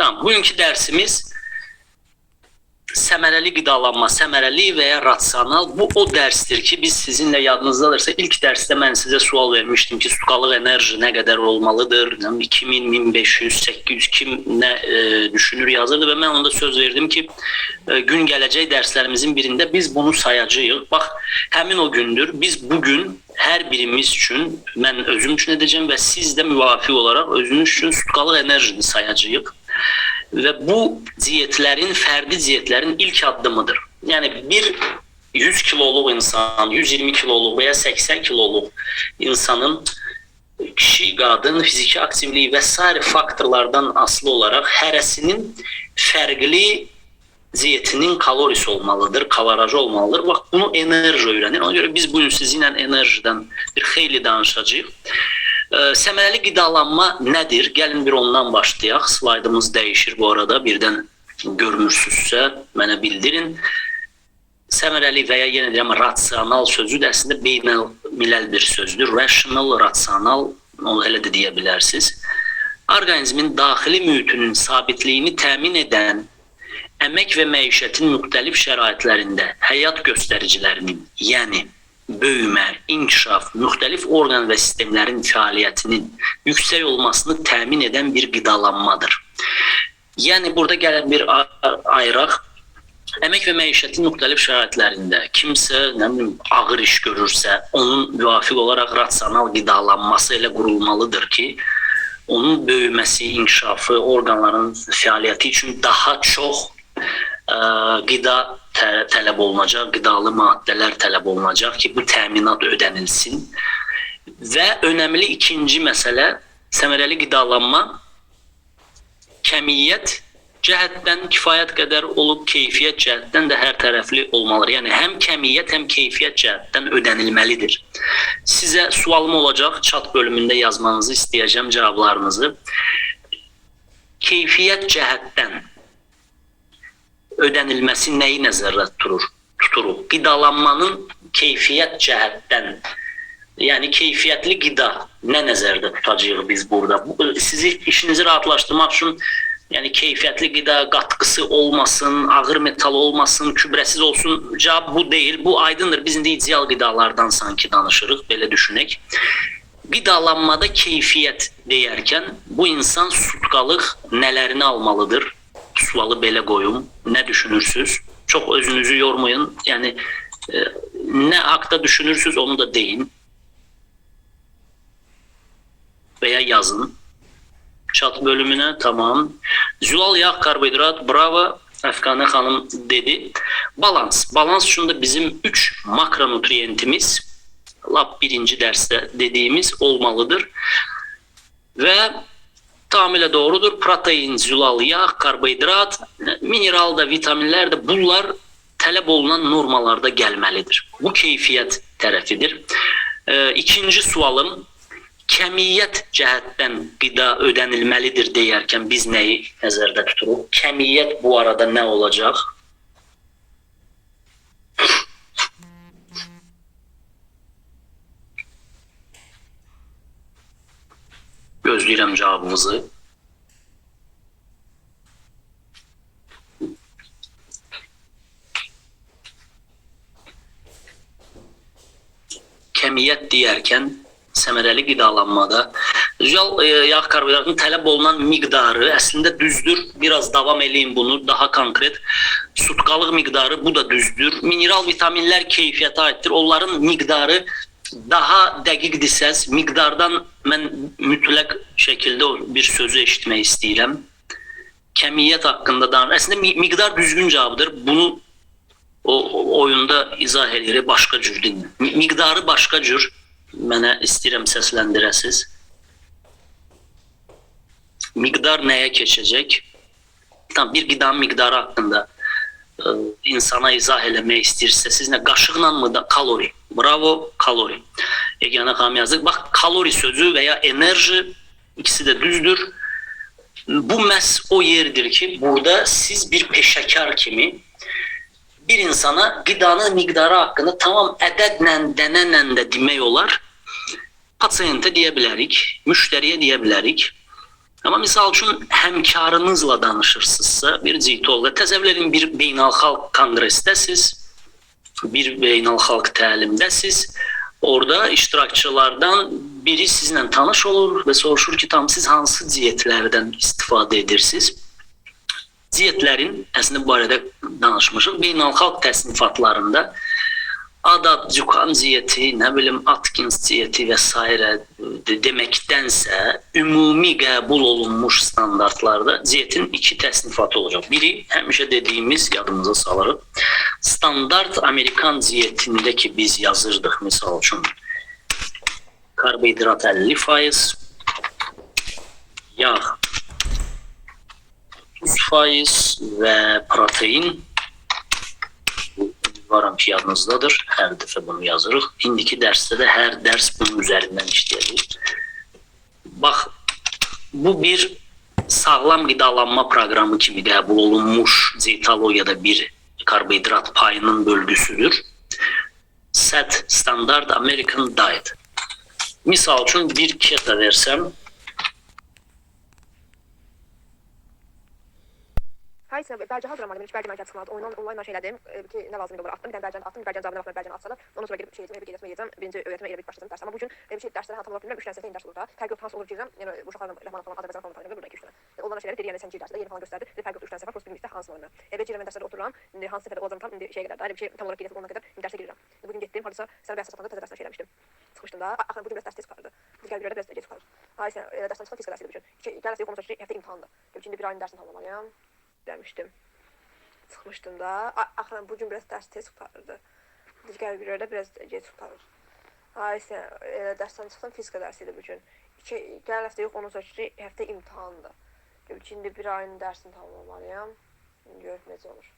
Tamam, bugünkü dersimiz səmərəli qidalanma, səmərəli və ya rasional. Bu o dərsdir ki, biz sizinlə yadınızdadırsa ilk dərsdə mən sizə sual vermişdim ki, suqalıq enerji nə qədər olmalıdır? nə bilim, 2000, 1500, 800 kim nə e, düşünür yazırdı və mən onda söz verdim ki, e, gün gələcək dərslərimizin birində biz bunu sayacağıq. Bax, həmin o gündür. Biz bugün hər birimiz üçün mən özüm üçün edəcəm və siz də müvafiq olaraq özünüz üçün suqalıq enerjini sayacağıq. Ve bu diyetlerin, ferdi diyetlerin ilk addımıdır. Yani bir 100 kiloluk insan, 120 kiloluk veya 80 kiloluk insanın kişi, qadın, fiziki aktivliği vesaire faktörlerden aslı olarak hərəsinin fərqli diyetinin kalorisi olmalıdır, kavarajı olmalıdır. Bak bunu enerji öğrenir. Ona göre biz bugün sizinle enerjiden bir xeyli danışacağıq. Ə, Səmərəli qidalanma nədir? Gəlin bir ondan başlayaq. Slaydımız dəyişir bu arada. Birdən görmürsünüzsə mənə bildirin. Səmərəli və ya yenə deyirəm rasional sözü də əslində beynəlmiləl bir sözdür. Rational, rasional onu elə də deyə bilərsiniz. Orqanizmin daxili mühitinin sabitliyini təmin edən əmək və məişətin müxtəlif şəraitlərində həyat göstəricilərinin, yəni böyümə, inkişaf, müxtəlif orqan və sistemlərin fəaliyyətinin yüksək olmasını təmin edən bir qidalanmadır. Yəni burada gələn bir a- ayıraq əmək və məişətin müxtəlif şəraitlərində kimsə, nə bilim, ağır iş görürsə, onun müvafiq olaraq rasional qidalanması elə qurulmalıdır ki, onun böyüməsi, inkişafı, orqanların fəaliyyəti üçün daha çox ə, qida tələb olunacaq, qidalı maddələr tələb olunacaq ki, bu təminat ödənilsin. Və önəmli ikinci məsələ səmərəli qidalanma kəmiyyət cəhətdən kifayət qədər olub, keyfiyyət cəhətdən də hər tərəfli olmalıdır. Yəni həm kəmiyyət, həm keyfiyyət cəhətdən ödənilməlidir. Sizə sualım olacaq, chat bölümündə yazmanızı istəyəcəm cavablarınızı. Keyfiyyət cəhətdən ödənilməsi nəyi nəzərdə tutur? Tuturuq. Qidalanmanın keyfiyyət cəhətdən yəni keyfiyyətli qida nə nəzərdə tutacağıq biz burada? Bu sizi işinizi rahatlaşdırmaq üçün yəni keyfiyyətli qida qatqısı olmasın, ağır metal olmasın, kübrəsiz olsun. Cavab bu deyil. Bu aydındır. Biz indi ideal qidalardan sanki danışırıq, belə düşünək. Qidalanmada keyfiyyət deyərkən bu insan sutqalıq nələrini almalıdır? Sualı belə qoyum. Nə düşünürsüz? Çox özünüzü yormayın. Yəni e, nə haqda düşünürsüz onu da deyin. Veya yazın. Chat bölümüne tamam. Zülal yağ karbonhidrat bravo Efkane Hanım dedi. Balans. Balans şunda bizim 3 makronutriyentimiz lab birinci derste dediğimiz olmalıdır. Ve tamamıyla doğrudur. Protein, zülal yağ, karbonhidrat, mineral da, vitaminler de bunlar tələb olunan normalarda gəlməlidir. Bu keyfiyyət tərəfidir. E, ikinci sualım kəmiyyət cəhətdən qida ödənilməlidir deyərkən biz nəyi nəzərdə tuturuq? Kəmiyyət bu arada nə olacaq? Gözləyirəm cavabınızı. Kəmiyyət deyərkən səmərəli qidalanmada yağ, e, yağ karbonhidratın tələb olunan miqdarı əslində düzdür. Biraz davam eləyin bunu daha konkret. Sutqalıq miqdarı bu da düzdür. Mineral vitaminlər keyfiyyətə aiddir. Onların miqdarı daha dəqiq desəz, miqdardan mən mütləq şəkildə bir sözü eşitmək istəyirəm. Kəmiyyət haqqında da əslində mi- miqdar düzgün cavabdır. Bunu o, oyunda izah edir başqa cür. Mi- Miqdarı başqa cür mənə istəyirəm səsləndirəsiz. Miqdar nəyə keçəcək? Tam bir qidanın miqdarı haqqında insana izah eləmək istəyirsə, siz nə qaşıqla mı da kalori? Bravo, kalori. Yeganə xanım yazdı. Bax, kalori sözü və ya enerji ikisi də düzdür. Bu məhz o yerdir ki, burada siz bir peşəkar kimi bir insana qidanın miqdarı haqqında tamam ədədlə, dənənlə də demək olar. Pasiyentə deyə bilərik, müştəriyə deyə bilərik. Amma misal üçün həmkarınızla danışırsınızsa, bir CİTOL-da təsəvvür bir beynəlxalq konqresdəsiz, bir beynəlxalq təlimdəsiz. Orada iştirakçılardan biri sizinlə tanış olur və soruşur ki, tam siz hansı diyetlərdən istifadə edirsiniz? Diyetlərin əslində bu barədə danışmışıq. Beynəlxalq təsnifatlarında Adad Cukan diyeti, nə bilim Atkins diyeti və s. de- deməkdənsə ümumi qəbul olunmuş standartlarda diyetin iki təsnifatı olacaq. Biri həmişə dediyimiz yadımıza salırıq. Standart Amerikan diyetində ki biz yazırdıq misal üçün karbonhidrat 50%, yağ 30% və protein varam ki yadınızdadır. Hər dəfə bunu yazırıq. İndiki dərsdə də hər dərs bunun üzərindən işləyəcək. Bax, bu bir sağlam qidalanma proqramı kimi qəbul olunmuş dietologiyada bir karbohidrat payının bölgüsüdür. SAT Standard American Diet. Misal üçün bir keto versəm, Bəlkə hazıram müəllim, bəlkə mən gəlib çıxmadı. Oyundan onlaynla şey elədim e, ki, nə lazım idi onlara atdım. Bir dənə bəlkə atdım, bəlkə cavabına baxdım, bəlkə atsana. Ondan sonra gedib şey etmə, bir gedib yeyəcəm. Birinci öyrətmə elə bir başladım dərs. Amma bu gün e, bir şey dərslərə hatam ola bilmirəm. 3 dənə səsə dərs olur da. Fərq yox, hansı olur deyirəm. Yəni bu uşaqlarla Rəhman falan Azərbaycan falan tanıyır, burada 2 dənə. E, Onlara şeyləri deyir, yəni sən dərsdə yeni falan göstərdi. Bir fərq yox, 3 dənə səfər, prosta bilmirsə hansı oyunu. E, belki mən dərsdə otururam. İndi hansı səfərdə olacağım tam indi şey qədər. Daha bir şey tam olaraq gedib ondan qədər dərsə girirəm. Bu gün getdim, hardasa sən bir əsas təzə dərsdən şey eləmişdim. Çıxmışdım da. Axı bu gün dərs tez. Biz gəl görə biraz gec çıxarır. Ay sən elə dərsdən fizika dərsi idi bu gün. Gəlsə yox, olmasa həftə imtahandır. Şimdi bir ayın dərsini tamamlamalıyam demişdim. Çıxmışdım da. Axıran bu gün biraz dərs tez qurtardı. Digər görə də biraz gec qurtarır. Ay sən elə dərsdən çıxdım fizika dərsi idi bu gün. İki gəl həftə yox, ondan sonraki həftə imtahandır. Şimdi bir ayın dərsini tamamlamalıyam. Görək necə olur.